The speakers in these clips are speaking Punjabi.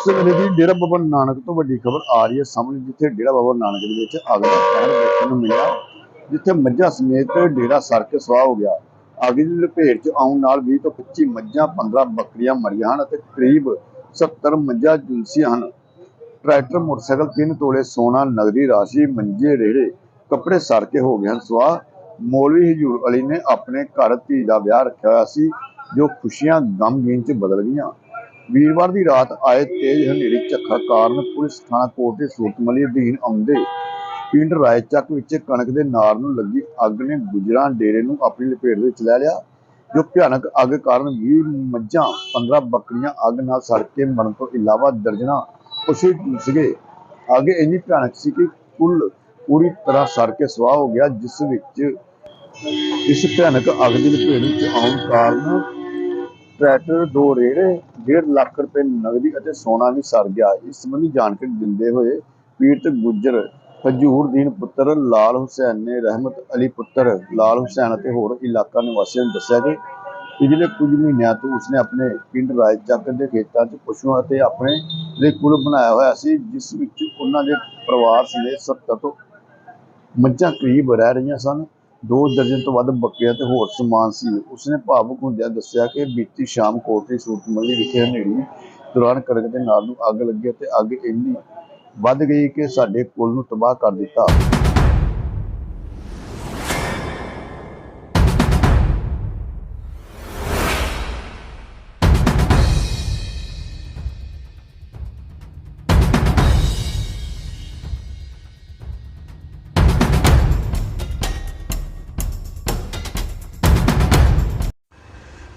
ਇਸ ਵੇਲੇ ਦੀ ਡੇਰਾ ਬਾਬਾ ਨਾਨਕ ਤੋਂ ਵੱਡੀ ਖਬਰ ਆ ਰਹੀ ਹੈ ਸਾਹਮਣੇ, ਜਿੱਥੇ ਡੇਰਾ ਬਾਬਾ ਨਾਨਕ ਦੇ ਵਿੱਚ ਅੱਗ ਦਾ ਕਹਿਰ ਦੇਖਣ ਨੂੰ ਮਿਲਿਆ, ਜਿੱਥੇ ਮੱਝਾਂ ਸਮੇਤ ਡੇਰਾ ਸਰ ਕੇ ਸੁਆਹ ਹੋ ਗਿਆ। ਅੱਗ ਦੀ ਲਪੇਟ 'ਚ ਆਉਣ ਨਾਲ 20 ਤੋਂ 25 ਮੱਝਾਂ 15 ਬੱਕਰੀਆਂ ਮਰੀਆਂ ਹਨ ਅਤੇ ਕਰੀਬ 70 ਮੱਝਾਂ ਝੁਲਸੀਆਂ ਹਨ। ਟਰੈਕਟਰ, ਮੋਟਰਸਾਈਕਲ, ਤਿੰਨ ਤੋਲੇ ਸੋਨਾ, ਨਗਦੀ ਰਾਸ਼ੀ, ਮੰਜੇ ਰੇੜੇ ਕੱਪੜੇ ਸਰ ਕੇ ਹੋ ਗਏ ਹਨ ਸੁਆਹ ਮੌਲਵੀ ਹਜੂਰ ਅਲੀ ਨੇ ਆਪਣੇ ਘਰ ਧੀ ਦਾ ਵਿਆਹ ਰੱਖਿਆ ਹੋਇਆ ਸੀ, ਜੋ ਖੁਸ਼ੀਆਂ ਗਮਗੀਨ 'ਚ ਬਦਲ ਗਈਆਂ। ਵੀਰਵਾਰ ਦੀ ਰਾਤ ਆਏ ਤੇਜ਼ ਹਨੇਰੀ ਝੱਖਾ ਕਾਰਨ ਪੁਲਿਸ ਥਾਣਾ ਕੋਟ ਦੇ ਸੂਤਮਲੀ ਅਧੀਨ ਆਉਂਦੇ ਪਿੰਡ ਰਾਏਚੱਕ ਵਿੱਚ ਕਣਕ ਦੇ ਨਾਰ ਨੂੰ ਲੱਗੀ ਅੱਗ ਨੇ ਗੁਜਰਾਂ ਡੇਰੇ ਨੂੰ ਆਪਣੀ ਲਪੇਟ ਵਿੱਚ ਲੈ ਲਿਆ, ਜੋ ਭਿਆਨਕ ਅੱਗ ਕਾਰਨ 20 ਮੱਝਾਂ 15 ਬੱਕਰੀਆਂ ਅੱਗ ਨਾਲ ਸੜ ਕੇ ਮਰਨ ਤੋਂ ਇਲਾਵਾ ਦਰਜਨਾਂ ਪਸ਼ੂ ਝੁਲਸ ਅੱਗ ਇੰਨੀ ਭਿਆਨਕ ਸੀ ਕਿ ਕੁੱਲ ਪੂਰੀ ਤਰ੍ਹਾਂ ਸੜ ਕੇ ਸਵਾਹ ਹੋ ਗਿਆ, ਜਿਸ ਵਿੱਚ ਇਸ ਭਿਆਨਕ ਅੱਗ ਦੀ ਲਪੇਟ ਵਿੱਚ ਆਉਣ ਕਾਰਨ ਟਰੈਕਟਰ, ਦੋ ਰੇੜੇ 1.5 ਲੱਖ ਰੁਪਏ ਨਗਦੀ ਅਤੇ ਸੋਨਾ ਵੀ ਸੜ ਗਿਆ। ਇਸ ਸੰਬੰਧੀ ਜਾਣਕਾਰੀ ਦਿੰਦੇ ਹੋਏ ਪੀੜਤ ਗੁੱਜਰ ਹਜੂਰ ਪੁੱਤਰ ਲਾਲ ਹੁਸੈਨ ਨੇ ਰਹਿਮਤ ਅਲੀ ਪੁੱਤਰ ਲਾਲ ਹੁਸੈਨ ਅਤੇ ਹੋਰ ਇਲਾਕਾ ਨਿਵਾਸੀਆਂ ਨੂੰ ਦੱਸਿਆ ਕਿ ਪਿਛਲੇ ਕੁਝ ਮਹੀਨਿਆਂ ਤੋਂ ਉਸਨੇ ਆਪਣੇ ਪਿੰਡ ਰਾਏਚੱਕ ਦੇ ਖੇਤਾਂ 'ਚ ਪਸ਼ੂਆਂ ਅਤੇ ਆਪਣੇ ਲਈ ਕੁਲ ਬਣਾਇਆ ਹੋਇਆ ਸੀ, ਜਿਸ ਵਿੱਚ ਉਹਨਾਂ ਦੇ ਪਰਿਵਾਰ ਸਮੇਤ 70 ਤੋਂ ਮੱਝਾਂ ਕਰੀਬ ਰਹਿ ਰਹੀਆਂ ਸਨ। ਦੋ ਦਰਜਨ ਤੋਂ ਵੱਧ ਬੱਕਰੀਆਂ ਤੇ ਹੋਰ ਸਮਾਨ ਸੀ। ਉਸਨੇ ਭਾਵੁਕ ਹੁੰਦਿਆਂ ਦੱਸਿਆ ਕਿ ਬੀਤੀ ਸ਼ਾਮ ਕੋਟਲੀ ਸੂਤਮੱਲੀ ਵਿਖੇ ਹਨੇਰੀ ਦੌਰਾਨ ਕਣਕ ਦੇ ਨਾਲ ਨੂੰ ਅੱਗ ਲੱਗੀ ਤੇ ਅੱਗ ਇੰਨੀ ਵੱਧ ਗਈ ਕਿ ਸਾਡੇ ਕੁੱਲ ਨੂੰ ਤਬਾਹ ਕਰ ਦਿੱਤਾ।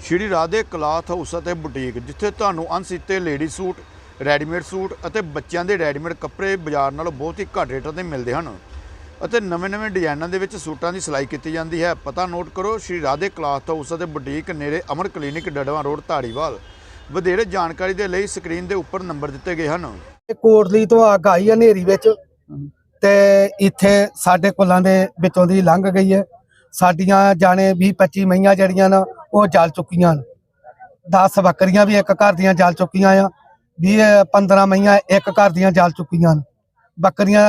ਸ਼੍ਰੀ ਰਾਧੇ ਕਲਾਥ ਹਾਊਸ ਅਤੇ ਬੁਟੀਕ, ਜਿੱਥੇ ਤੁਹਾਨੂੰ ਅਣਸੀਤੇ ਲੇਡੀ ਸੂਟ, ਰੈਡੀਮੇਡ ਸੂਟ ਅਤੇ ਬੱਚਿਆਂ ਦੇ ਰੈਡੀਮੇਡ ਕੱਪੜੇ ਬਾਜ਼ਾਰ ਨਾਲੋਂ ਬਹੁਤ ਹੀ ਘੱਟ ਰੇਟਾਂ ਤੇ ਮਿਲਦੇ ਹਨ ਅਤੇ ਨਵੇਂ-ਨਵੇਂ ਡਿਜ਼ਾਈਨਾਂ ਦੇ ਵਿੱਚ ਸੂਟਾਂ ਦੀ ਸਿਲਾਈ ਕੀਤੀ ਜਾਂਦੀ ਹੈ। ਪਤਾ ਨੋਟ ਕਰੋ, ਸ਼੍ਰੀ ਰਾਧੇ ਕਲਾਥ ਹਾਊਸ ਅਤੇ ਬੁਟੀਕ ਨੇੜੇ ਅਮਰ ਕਲੀਨਿਕ ਡੜਵਾ ਰੋਡ, ਧਾਰੀਵਾਲ। ਵਧੇਰੇ ਜਾਣਕਾਰੀ ਦੇ ਲਈ ਸਕਰੀਨ ਦੇ ਉੱਪਰ ਨੰਬਰ ਦਿੱਤੇ ਗਏ ਹਨ। ਇਹ ਕੋਟਲੀ ਤੋਂ ਅੱਗ ਆਈ ਹਨੇਰੀ ਵਿੱਚ ਤੇ ਇੱਥੇ ਸਾਡੇ ਕੁੱਲਾਂ ਦੇ ਵਿੱਚੋਂ ਦੀ ਲੰਘ ਗਈ ਹੈ। ਸਾਡੀਆਂ ਜਾਣੇ 20 25 ਮਈਆਂ ਜਿਹੜੀਆਂ ਨਾ ਉਹ ਜਲ ਚੁੱਕੀਆਂ ਨੇ 10 ਬੱਕਰੀਆਂ ਵੀ ਇੱਕ ਘਰ ਦੀਆਂ ਜਲ ਚੁੱਕੀਆਂ ਆ 20 15 ਮਈਆਂ ਇੱਕ ਘਰ ਦੀਆਂ ਜਲ ਚੁੱਕੀਆਂ ਨੇ ਬੱਕਰੀਆਂ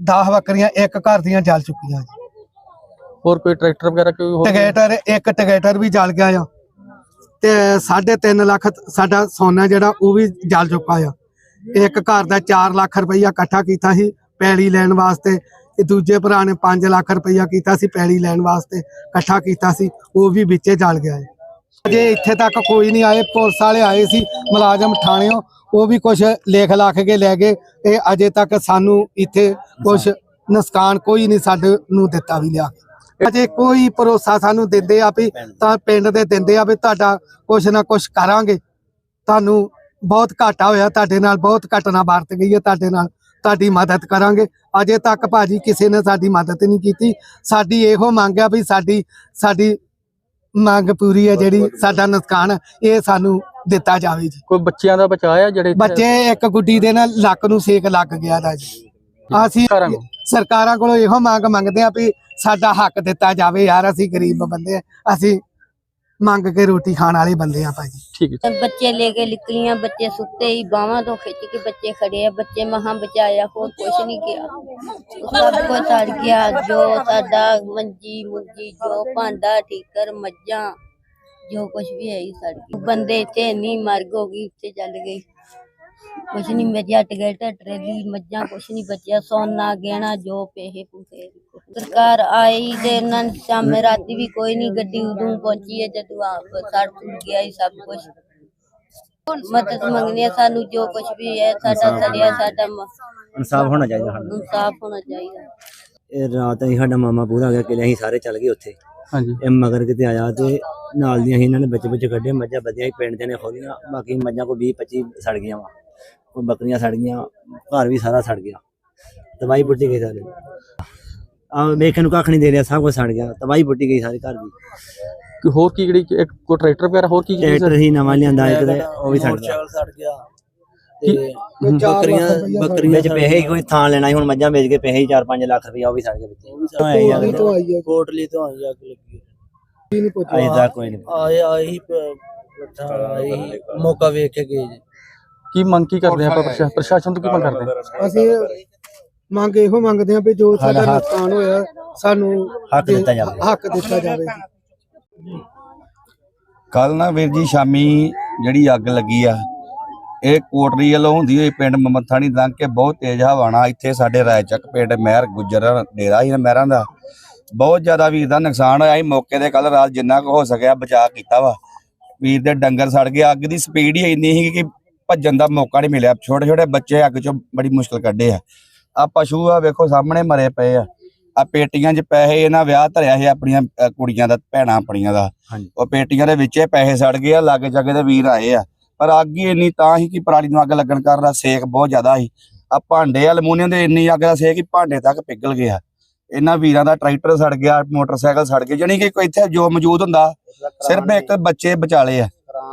10 ਬੱਕਰੀਆਂ ਇੱਕ ਘਰ ਦੀਆਂ ਜਲ ਚੁੱਕੀਆਂ ਨੇ ਹੋਰ ਕੋਈ ਟਰੈਕਟਰ ਵਗੈਰਾ ਕੋਈ ਹੋਰ? ਟਿਕੇਟਰ ਇੱਕ ਟਿਕੇਟਰ ਵੀ ਜਲ ਗਿਆ ਆ। ਤੇ 3.5 ਲੱਖ ਸਾਡਾ ਸੋਨਾ ਜਿਹੜਾ ਉਹ ਵੀ ਜਲ ਚੁੱਕਾ ਆ। ਇੱਕ ਘਰ ਦਾ 4 ਲੱਖ ਰੁਪਈਆ ਇਕੱਠਾ ਕੀਤਾ ਸੀ ਪੈਲੀ ਲੈਣ ਵਾਸਤੇ। ਤੇ ਦੂਜੇ ਭਰਾ ਨੇ 5 ਲੱਖ ਰੁਪਈਆ ਕੀਤਾ ਸੀ ਪੈਲੀ ਲੈਣ ਵਾਸਤੇ, ਇਕੱਠਾ ਕੀਤਾ ਸੀ, ਉਹ ਵੀ ਵਿੱਚੇ ਜਲ ਗਿਆ ਹੈ ਅਜੇ ਇੱਥੇ ਤੱਕ ਕੋਈ ਨਹੀਂ ਆਏ, ਪੁਲਿਸ ਵਾਲੇ ਆਏ ਸੀ, ਮੁਲਾਜ਼ਮ ਥਾਣਿਓਂ, ਉਹ ਵੀ ਕੁਝ ਲੇਖ ਲੱਖ ਕੇ ਲੈ ਗਏ, ਇਹ ਅਜੇ ਤੱਕ ਸਾਨੂੰ ਇੱਥੇ ਕੁਝ ਨੁਕਸਾਨ ਕੋਈ ਨਹੀਂ ਸਾਡੇ ਨੂੰ ਦਿੱਤਾ ਵੀ ਲਿਆ। ਅਜੇ ਕੋਈ ਭਰੋਸਾ ਸਾਨੂੰ ਦਿੰਦੇ ਆ ਵੀ ਤਾਂ ਪਿੰਡ ਦੇ ਦਿੰਦੇ ਆ ਵੀ ਤੁਹਾਡਾ ਕੁਝ ਨਾ ਕੁਝ ਕਰਾਂਗੇ। ਤੁਹਾਨੂੰ ਬਹੁਤ ਘਾਟਾ ਹੋਇਆ, ਤੁਹਾਡੇ ਨਾਲ ਬਹੁਤ ਘਟਨਾ ਵਰਤ ਗਈ ਹੈ, ਤੁਹਾਡੇ ਨਾਲ ਤੁਹਾਡੀ ਮਦਦ ਕਰਾਂਗੇ। ਅਜੇ ਤੱਕ ਭਾਜੀ ਕਿਸੇ ਨੇ ਸਾਡੀ ਮਦਦ ਨਹੀਂ ਕੀਤੀ। ਸਾਡੀ ਇਹੋ ਮੰਗ ਆ ਵੀ ਸਾਡੀ ਸਾਡੀ ਮੰਗ ਪੂਰੀ ਹੈ ਜਿਹੜੀ ਸਾਡਾ ਨੁਕਸਾਨ ਇਹ ਸਾਨੂੰ ਦਿੱਤਾ ਜਾਵੇ ਜੀ। ਕੋਈ ਬੱਚਿਆਂ ਦਾ ਬਚਾਇਆ ਜਿਹੜੇ ਬੱਚੇ ਇੱਕ ਗੁੱਡੀ ਦੇ ਨਾਲ ਲੱਕ ਨੂੰ ਸੇਕ ਲੱਗ ਗਿਆ ਦਾ ਜੀ। ਅਸੀਂ ਸਰਕਾਰਾਂ ਕੋਲੋਂ ਇਹੋ ਮੰਗ ਮੰਗਦੇ ਆ ਵੀ ਸਾਡਾ ਹੱਕ ਦਿੱਤਾ ਜਾਵੇ ਯਾਰ ਅਸੀਂ ਗਰੀਬ ਬੰਦੇ ਆ। ਅਸੀਂ ਮੰਗ ਕੇ ਰੋਟੀ ਖਾਣ ਵਾਲੇ ਬੰਦੇ ਆ ਭਾਜੀ। ਠੀਕ ਹੈ। ਬੱਚੇ ਲੈ ਕੇ ਨਿਕਲੀਆਂ ਬੱਚੇ ਸੁੱਤੇ ਹੀ ਬਾਹਾਂ ਤੋਂ ਖਿੱਚ ਕੇ ਬੱਚੇ ਖੜੇ ਆ ਬੱਚੇ ਮਹਾਂ ਬਚਾਇਆ ਹੋਰ ਕੁਛ ਨਹੀਂ ਗਿਆ ਸਭ ਕੁਝ ਸੜ ਗਿਆ ਜੋ ਸਾਡਾ ਮੰਜੀ ਮੁੰਜੀ ਜੋ ਭਾਂਡਾ ਠੀਕਰ ਮੱਝਾਂ ਜੋ ਕੁਛ ਵੀ ਹੈ ਹੀ ਸੜ ਗਿਆ ਬੰਦੇ ਇੱਥੇ ਨਹੀਂ ਮਰਗ ਹੋ ਗਈ ਉੱਤੇ ਚੱਲ ਗਈ ਕੁਛ ਨਹੀਂ ਬਚਿਆ ਟਿਕਟ ਟਰੇਲੀ ਮੱਝਾਂ ਕੁਛ ਨਹੀਂ ਬਚਿਆ ਸੋਨਾ ਗਹਿਣਾ ਜੋ ਪੈਸੇ ਪੂਸੇ ਸਰਕਾਰ ਆਈ ਤੇ ਉਹਨਾਂ ਨੇ ਸ਼ਾਮੇ ਰਾਤੀ ਵੀ ਕੋਈ ਨਹੀਂ ਗੱਡੀ ਉਦੋਂ ਪਹੁੰਚੀ ਹੈ ਜਦੋਂ ਆਪ ਸੜ ਸੁੜ ਗਿਆ ਹੀ ਸਭ ਕੁਝ ਮਦਦ ਮੰਗਣੀ ਹੈ ਸਾਨੂੰ ਜੋ ਕੁਛ ਵੀ ਹੈ ਸਾਡਾ ਸੜਿਆ ਸਾਡਾ ਮ- ਇਨਸਾਫ ਹੋਣਾ ਚਾਹੀਦਾ ਸਾਨੂੰ। ਇਨਸਾਫ ਹੋਣਾ ਚਾਹੀਦਾ। ਇਹ ਰਾਤ ਅਸੀਂ ਸਾਡਾ ਮਾਮਾ ਪੂਰਾ ਹੋ ਗਿਆ ਕਿ ਅਸੀਂ ਸਾਰੇ ਚੱਲ ਗਏ ਉੱਥੇ। ਹਾਂਜੀ। ਇਹ ਮਗਰ ਕਿਤੇ ਆਇਆ ਤੇ ਨਾਲ ਦੀਆਂ ਅਸੀਂ ਇਹਨਾਂ ਨੇ ਬੱਚੇ ਬੱਚੇ ਕੱਢੇ ਮੱਝਾਂ ਬੱਧੀਆਂ ਸੀ ਪਿੰਡ ਦੇ ਨੇ ਖੋਲੀਆਂ ਬਾਕੀ ਮੱਝਾਂ ਕੋ 20 25 ਸੜ ਗਈਆਂ ਵਾ। ਬੱਕਰੀਆਂ ਸੜ ਗਈਆਂ ਘਰ ਵੀ ਸਾਰਾ ਸੜ ਗਿਆ। ਤਬਾਈ ਪੁੱਟੀ ਗਈ ਸਾਰੇ। ਆ ਵੇਖਣ ਨੂੰ ਕੱਖ ਨਹੀਂ ਦੇ ਰਿਹਾ ਸਭ ਕੁਝ ਸੜ ਗਿਆ। ਤਬਾਈ ਪੁੱਟੀ ਗਈ ਸਾਰੇ ਘਰ ਦੀ। ਕੋਈ ਹੋਰ ਕੀ ਜਿਹੜੀ ਇੱਕ ਕੋਈ ਟਰੈਕਟਰ ਵਗੈਰਾ ਹੋਰ ਕੀ ਕੀ ਟਰੈਕਟਰ ਹੀ? ਨਵਾਂ ਲਿਆਂਦਾ ਇੱਕ ਤੇ ਉਹ ਵੀ ਸੜ ਗਿਆ। ਸੜ ਗਿਆ। ਕੀ- ਤੇ ਬੱਕਰੀਆਂ ਬੱਕਰੀਆਂ ਵਿੱਚ ਪੈਸੇ ਹੀ ਕੋਈ ਥਾਂ ਲੈਣਾ ਸੀ ਹੁਣ ਮੱਝਾਂ ਵੇਚ ਕੇ ਪੈਸੇ ਹੀ 4-5 ਲੱਖ ਰੁਪਇਆ ਉਹ ਵੀ ਸੜ ਗਿਆ ਵਿੱਚ। ਕੋਟਲੀ ਤੋਂ ਆਈ ਹੈ ਕੋਟਲੀ ਤੋਂ ਆਈ ਅੱਗ ਲੱਗੀ ਨਹੀਂ ਪੁੱਛਿਆ ਕੋਈ ਨਹੀਂ। ਆਏ ਆਏ ਹੀ ਮੌਕਾ ਵੇਖ ਕੇ ਗਏ ਜੀ। ਕੀ ਮੰਗ ਕੀ ਕਰਦੇ ਆਪਾਂ ਪ੍ਰਸ਼ਾ- ਪ੍ਰਸ਼ਾਸਨ ਤੋਂ ਕੀ ਮੰਗ ਕਰਦੇ ਆ? ਅਸੀਂ ਮੰਗ ਇਹੋ ਮੰਗਦੇ ਹਾਂ ਵੀ ਜੋ ਸਾਡਾ ਨੁਕਸਾਨ ਹੋਇਆ ਸਾਨੂੰ ਹੱਕ ਦੇ- ਦਿੱਤਾ ਜਾਵੇ। ਹੱਕ ਦਿੱਤਾ ਜਾਵੇ ਕੱਲ ਨਾ ਵੀਰ ਜੀ ਸ਼ਾਮੀ ਜਿਹੜੀ ਅੱਗ ਲੱਗੀ ਆ ਇਹ ਕੋਟਰੀ ਵੱਲੋਂ ਹੁੰਦੀ ਹੋਈ ਪਿੰਡ ਮਮਥਾਣੀ ਲੰਘ ਕੇ ਬਹੁਤ ਤੇਜ਼ ਹਵਾ ਨਾਲ ਇੱਥੇ ਸਾਡੇ ਰਾਇਚੱਕ ਪਿੰਡ ਮਹਿਰ ਗੁੱਜਰ ਡੇਰਾ ਹੀ ਮਹਿਰਾਂ ਦਾ। ਬਹੁਤ ਜ਼ਿਆਦਾ ਵੀਰ ਦਾ ਨੁਕਸਾਨ ਹੋਇਆ ਸੀ। ਮੌਕੇ ਤੇ ਕੱਲ ਰਾਤ ਜਿੰਨਾ ਕੁ ਹੋ ਸਕਿਆ ਬਚਾਅ ਕੀਤਾ ਵਾ। ਵੀਰ ਦੇ ਡੰਗਰ ਸੜ ਗਏ। ਅੱਗ ਦੀ ਸਪੀਡ ਹੀ ਇੰਨੀ ਸੀ ਕਿ ਭੱਜਣ ਦਾ ਮੌਕਾ ਨਹੀਂ ਮਿਲਿਆ। ਛੋਟੇ ਛੋਟੇ ਬੱਚੇ ਅੱਗ ਚੋਂ ਬੜੀ ਮੁਸ਼ਕਲ ਕੱਢੇ ਆ। ਆ ਪਸ਼ੂ ਆ ਵੇਖੋ ਸਾਹਮਣੇ ਮਰੇ ਪਏ ਆ। ਆ ਪੇਟੀਆਂ 'ਚ ਪੈਸੇ ਇਹਨਾਂ ਵਿਆਹ ਧਰਿਆ ਸੀ ਆਪਣੀਆਂ ਅ, ਕੁੜੀਆਂ ਦਾ ਭੈਣਾਂ ਆਪਣੀਆਂ ਦਾ। ਉਹ ਪੇਟੀਆਂ ਦੇ ਵਿੱਚੇ ਪੈਸੇ ਸੜ ਗਏ ਆ ਲਾਗੇ ਜਾਗੇ ਦੇ ਵੀਰ ਆਏ ਆ। ਪਰ ਅੱਗ ਹੀ ਇੰਨੀ ਤਾਂ ਹੀ ਕਿ ਪਰਾਲੀ ਨੂੰ ਅੱਗ ਲੱਗਣ ਕਾਰਨ ਦਾ ਸੇਕ ਬਹੁਤ ਜ਼ਿਆਦਾ ਸੀ। ਆ ਭਾਂਡੇ ਅਲਮੂਨੀਅਮ ਦੇ ਇੰਨੀ ਅੱਗ ਦਾ ਸੇਕ ਕਿ ਭਾਂਡੇ ਤੱਕ ਪਿਘਲ ਗਿਆ। ਇਹਨਾਂ ਵੀਰਾਂ ਦਾ ਟਰੈਕਟਰ ਸੜ ਗਿਆ ਮੋਟਰਸਾਈਕਲ ਸੜ ਗਏ। ਜਾਣੀ ਕਿ ਕੋਈ ਇੱਥੇ ਜੋ ਮੌਜੂਦ ਹੁੰਦਾ ਸਿਰਫ ਇੱਕ ਬੱਚੇ ਬਚਾਲੇ ਆ।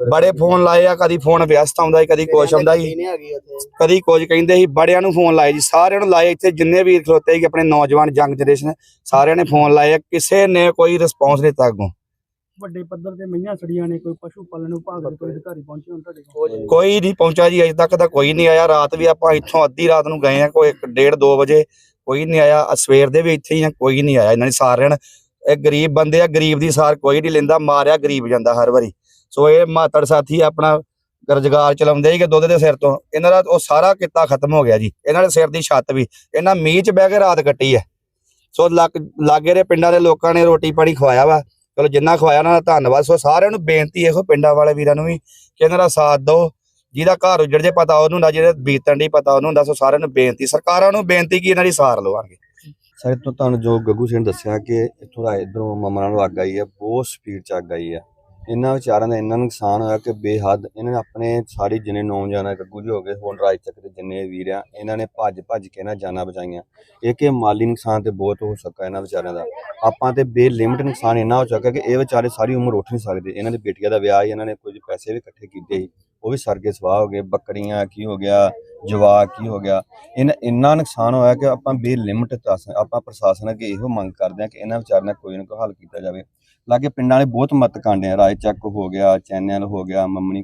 ਬੜੇ ਫੋਨ ਲਾਏ ਆ ਕਦੀ ਫੋਨ ਵਿਅਸਤ ਆਉਂਦਾ ਸੀ ਕਦੀ ਕੁਛ ਆਉਂਦਾ ਸੀ। ਨਹੀਂ ਹੈਗੀ ਉੱਥੇ। ਕਦੀ ਕੁਝ ਕਹਿੰਦੇ ਸੀ ਬੜਿਆਂ ਨੂੰ ਫੋਨ ਲਾਏ ਜੀ ਸਾਰਿਆਂ ਨੂੰ ਲਾਏ ਇੱਥੇ ਜਿੰਨੇ ਵੀਰ ਖਲੋਤੇ ਸੀ ਆਪਣੇ ਨੌਜਵਾਨ ਯੰਗ ਜਨਰੇਸ਼ਨ ਸਾਰਿਆਂ ਨੇ ਫੋਨ ਲਾਏ ਆ, ਕਿਸੇ ਨੇ ਕੋਈ ਰਿਸਪੌਂਸ ਨਹੀਂ ਦਿੱਤਾ ਅੱਗੋਂ। ਵੱਡੇ ਪੱਧਰ ਤੇ ਮਈਆਂ ਸੜੀਆਂ ਨੇ ਕੋਈ ਪਸ਼ੂ ਪਾਲਣ ਵਿਭਾਗ ਦੇ ਕੋਈ ਅਧਿਕਾਰੀ ਪਹੁੰਚੇ ਹੁਣ ਤੁਹਾਡੇ ਕੋਲ? ਕੋਈ ਨਹੀਂ। ਪਹੁੰਚਾ ਜੀ ਅਜੇ ਤੱਕ ਤਾਂ ਕੋਈ ਨਹੀਂ ਆਇਆ ਰਾਤ ਵੀ ਆਪਾਂ ਇੱਥੋਂ ਅੱਧੀ ਰਾਤ ਨੂੰ ਗਏ ਆ ਕੋਈ 1:30 2 ਵਜੇ ਕੋਈ ਨਹੀਂ ਆਇਆ ਸਵੇਰ ਦੇ ਵੀ ਇੱਥੇ ਹੀ ਆ ਕੋਈ ਨਹੀਂ ਆਇਆ ਇਹਨਾਂ ਦੀ ਸਾਰਿਆਂ ਨੇ ਇਹ ਗਰੀਬ ਬੰਦੇ ਆ ਗਰੀਬ ਦੀ ਸਾਰ ਕੋਈ ਨਹੀਂ ਲੈਂਦਾ ਮਾਰਿਆ ਗਰੀਬ ਜਾਂਦਾ ਹਰ ਵਾਰੀ। ਸੋ ਇਹ ਮਾਤੜ ਸਾਥੀ ਆਪਣਾ ਰੁਜ਼ਗਾਰ ਚਲਾਉਂਦੇ ਸੀਗੇ ਦੁੱਧ ਦੇ ਸਿਰ ਤੋਂ। ਇਹਨਾਂ ਦਾ ਉਹ ਸਾਰਾ ਕਿੱਤਾ ਖਤਮ ਹੋ ਗਿਆ ਜੀ। ਇਹਨਾਂ ਦੇ ਸਿਰ ਦੀ ਛੱਤ ਵੀ। ਇਹਨਾਂ ਮੀਂਹ 'ਚ ਬਹਿ ਕੇ ਰਾਤ ਕੱਟੀ ਹੈ। ਸੋ ਲਾਗੇ ਦੇ ਪਿੰਡਾਂ ਦੇ ਲੋਕਾਂ ਨੇ ਰੋਟੀ ਪਾਣੀ ਖਵਾਇਆ ਵਾ। ਚਲੋ ਜਿੰਨਾ ਖਵਾਇਆ ਉਹਨਾਂ ਦਾ ਧੰਨਵਾਦ। ਸੋ ਸਾਰਿਆਂ ਨੂੰ ਬੇਨਤੀ ਇਹੋ ਪਿੰਡਾਂ ਵਾਲੇ ਵੀਰਾਂ ਨੂੰ ਵੀ ਕਿ ਇਹਨਾਂ ਦਾ ਸਾਥ ਦਿਓ। ਜਿਹਦਾ ਘਰ ਉਜੜ ਜੇ ਪਤਾ ਉਹਨੂੰ ਹੁੰਦਾ ਜਿਹਦੇ ਬੀਤਣ ਦੀ ਪਤਾ ਉਹਨੂੰ ਹੁੰਦਾ ਸੋ ਸਾਰਿਆਂ ਨੂੰ ਬੇਨਤੀ। ਸਰਕਾਰਾਂ ਨੂੰ ਬੇਨਤੀ ਕਿ ਇਹਨਾਂ ਦੀ ਸਾਰ ਲਵਾਂਗੇ। ਸਰ ਤੋਂ ਤੁਹਾਨੂੰ ਜੋ ਗੱਗੂ ਸਿੰਘ ਨੇ ਦੱਸਿਆ ਕਿ ਇੱਥੋਂ ਦਾ ਇਧਰੋਂ ਮਮਰਾ ਨੂੰ ਅੱਗ ਆਈ ਹੈ, ਬਹੁਤ ਸਪੀਡ ਚ ਅੱਗ ਆਈ ਹੈ। ਇਹਨਾਂ ਵਿਚਾਰਾਂ ਦਾ ਇੰਨਾ ਨੁਕਸਾਨ ਹੋਇਆ ਕਿ ਬੇਹੱਦ ਇਹਨਾਂ ਨੇ ਆਪਣੇ ਸਾਰੇ ਜਿੰਨੇ ਨੌਜਵਾਨ ਗੱਗੂ ਜੀ ਹੋ ਗਏ ਹੁਣ ਰਾਜ ਤੱਕ ਦੇ ਜਿੰਨੇ ਵੀਰ ਆ ਇਹਨਾਂ ਨੇ ਭੱਜ ਭੱਜ ਕੇ ਨਾ ਜਾਨਾਂ ਬਚਾਈਆਂ। ਇਹ ਕਿ ਮਾਲੀ ਨੁਕਸਾਨ ਤੇ ਬਹੁਤ ਹੋ ਸਕਾ ਇਹਨਾਂ ਵਿਚਾਰਿਆਂ ਦਾ। ਆਪਾਂ ਤੇ ਬੇਲਿਮਿਟ ਨੁਕਸਾਨ ਇੰਨਾ ਹੋ ਚੁੱਕਾ ਕਿ ਇਹ ਵਿਚਾਰੇ ਸਾਰੀ ਉਮਰ ਉੱਠ ਨਹੀਂ ਸਕਦੇ। ਇਹਨਾਂ ਦੇ ਬੇਟੀਆਂ ਦਾ ਵਿਆਹ ਸੀ, ਇਹਨਾਂ ਨੇ ਕੁਝ ਪੈਸੇ ਵੀ ਇਕੱਠੇ ਕੀਤੇ ਸੀ। ਉਹ ਵੀ ਸਰਗੇ ਸਵਾਹ ਹੋ ਗਏ ਬੱਕਰੀਆਂ ਕੀ ਹੋ ਗਿਆ ਜਵਾਕ ਕੀ ਹੋ ਗਿਆ। ਇਹਨਾਂ ਇੰਨਾ ਨੁਕਸਾਨ ਹੋਇਆ ਕਿ ਆਪਾਂ ਬੇਲਿਮਿਟ ਦੱਸ ਆਪਾਂ ਪ੍ਰਸ਼ਾਸਨ ਅੱਗੇ ਇਹੋ ਮੰਗ ਕਰਦੇ ਹਾਂ ਕਿ ਇਹਨਾਂ ਵਿਚਾਰਿਆਂ ਦਾ ਕੋਈ ਨਾ ਕੋਈ ਹੱਲ ਕੀਤਾ ਜਾਵੇ। ਲਾਗੇ ਪਿੰਡਾਂ ਵਾਲੇ ਬਹੁਤ ਮਤ ਕਾਂਡੇ ਆ ਰਾਏ ਚੱਕ ਹੋ ਗਿਆ, ਚੈਨਲ ਹੋ ਗਿਆ, ਮੰਮਣੀ